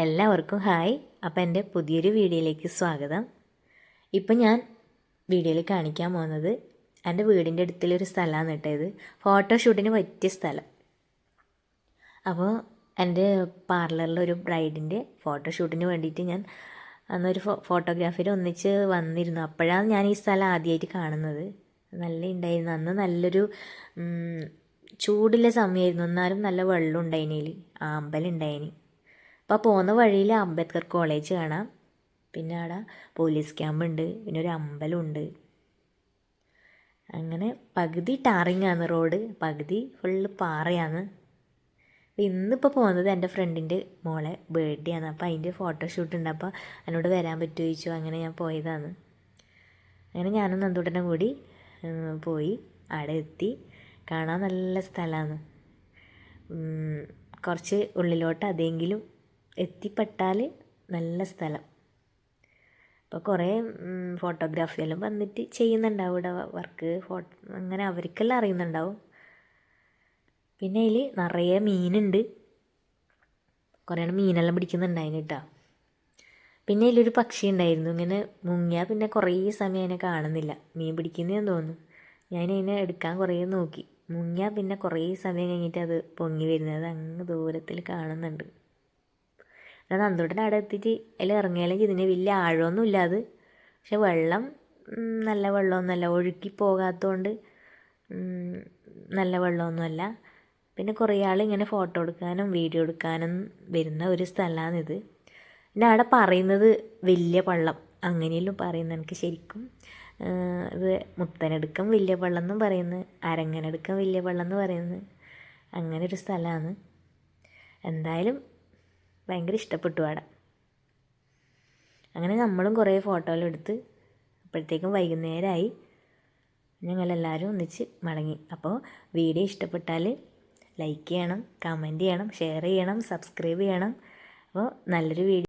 എല്ലാവർക്കും ഹായ്. അപ്പം എന്റെ പുതിയൊരു വീഡിയോയിലേക്ക് സ്വാഗതം. ഇപ്പം ഞാൻ വീഡിയോയിൽ കാണിക്കാൻ പോകുന്നത് എന്റെ വീടിന്റെ അടുത്തുള്ളൊരു സ്ഥലമാണ് കേട്ടത് ഫോട്ടോഷൂട്ടിന് പറ്റിയ സ്ഥലം. അപ്പോൾ എന്റെ പാർലറിലൊരു ബ്രൈഡിന്റെ ഫോട്ടോഷൂട്ടിന് വേണ്ടിയിട്ട് ഞാൻ അന്നൊരു ഫോ ഫോട്ടോഗ്രാഫിയിൽ ഒന്നിച്ച് വന്നിരുന്നു. അപ്പോഴാണ് ഞാൻ ഈ സ്ഥലം ആദ്യമായിട്ട് കാണുന്നത്. നല്ല ഉണ്ടായിരുന്നു. അന്ന് നല്ലൊരു ചൂടിലെ സമയമായിരുന്നു. എന്നാലും നല്ല വെള്ളം ഉണ്ടായിനിയിൽ ആമ്പലുണ്ടായിനി. അപ്പോൾ പോകുന്ന വഴിയിൽ അംബേദ്കർ കോളേജ് കാണാം. പിന്നെ അവിടെ പോലീസ് ക്യാമ്പുണ്ട് പിന്നെ ഒരു അമ്പലമുണ്ട് അങ്ങനെ പകുതി ടാറിങ് ആണ് റോഡ് പകുതി ഫുള്ള് പാറയാണ് അപ്പോൾ ഇന്നിപ്പോൾ പോകുന്നത് എന്റെ ഫ്രണ്ടിന്റെ മോളെ ബർത്ത്ഡേ ആണ്. അപ്പോൾ അതിന്റെ ഫോട്ടോഷൂട്ട് ഉണ്ട് അപ്പോൾ എന്നോട് വരാൻ പറ്റുമോ ചോദിച്ചു. അങ്ങനെ ഞാൻ പോയതാണ്. അങ്ങനെ ഞാനും നന്ദൂട്ടനും കൂടി പോയി. അവിടെ എത്തി. കാണാൻ നല്ല സ്ഥലമാണ് കുറച്ച് ഉള്ളിലോട്ട് അതെങ്കിലും എത്തിപ്പെട്ടാൽ നല്ല സ്ഥലം. അപ്പോൾ കുറേ ഫോട്ടോഗ്രാഫി എല്ലാം വന്നിട്ട് ചെയ്യുന്നുണ്ടാവും ഇവിടെ വർക്ക് ഫോട്ടോ അങ്ങനെ അവർക്കെല്ലാം അറിയുന്നുണ്ടാവും. പിന്നെ അതിൽ നിറയെ മീനുണ്ട്. കുറേ മീനെല്ലാം പിടിക്കുന്നുണ്ടായിന് കേട്ടോ പിന്നെ അതിലൊരു പക്ഷി ഉണ്ടായിരുന്നു. ഇങ്ങനെ മുങ്ങിയാൽ പിന്നെ കുറേ സമയം അതിനെ കാണുന്നില്ല. മീൻ പിടിക്കുന്നതെന്ന് തോന്നുന്നു. ഞാൻ അതിനെ എടുക്കാൻ കുറേ നോക്കി. മുങ്ങിയാൽ പിന്നെ കുറേ സമയം കഴിഞ്ഞിട്ട് അത് പൊങ്ങി വരുന്നത് അങ്ങ് ദൂരത്തിൽ കാണുന്നുണ്ട്. എന്നാൽ നന്ദോട്ടൻ അവിടെ എത്തിയിട്ട് അതിൽ ഇറങ്ങിയാലും ഇതിന് വലിയ ആഴമൊന്നും അത്. പക്ഷെ വെള്ളം നല്ല വെള്ളമൊന്നുമല്ല ഒഴുക്കി പോകാത്തതുകൊണ്ട് നല്ല വെള്ളമൊന്നുമല്ല. പിന്നെ കുറേ ആൾ ഇങ്ങനെ ഫോട്ടോ എടുക്കാനും വീഡിയോ എടുക്കാനും വരുന്ന ഒരു സ്ഥലമാണിത്. പിന്നെ അവിടെ പറയുന്നത് വലിയ പള്ളം. അങ്ങനെയല്ലോ പറയുന്നത് എനിക്ക് ശരിക്കും ഇത് മുത്തനെടുക്കം വലിയ പള്ളം എന്നും പറയുന്നത് അരങ്ങനെടുക്കം വലിയ പള്ളം എന്ന് പറയുന്നത്. അങ്ങനെ ഒരു സ്ഥലമാണ്. എന്തായാലും ഭയങ്കര ഇഷ്ടപ്പെട്ടു അവിടെ അങ്ങനെ നമ്മളും കുറേ ഫോട്ടോകൾ എടുത്ത് അപ്പോഴത്തേക്കും വൈകുന്നേരമായി ഞങ്ങളെല്ലാവരും ഒന്നിച്ച് മടങ്ങി. അപ്പോൾ വീഡിയോ ഇഷ്ടപ്പെട്ടാൽ ലൈക്ക് ചെയ്യണം കമന്റ് ചെയ്യണം ഷെയർ ചെയ്യണം സബ്സ്ക്രൈബ് ചെയ്യണം. അപ്പോൾ നല്ലൊരു വീഡിയോ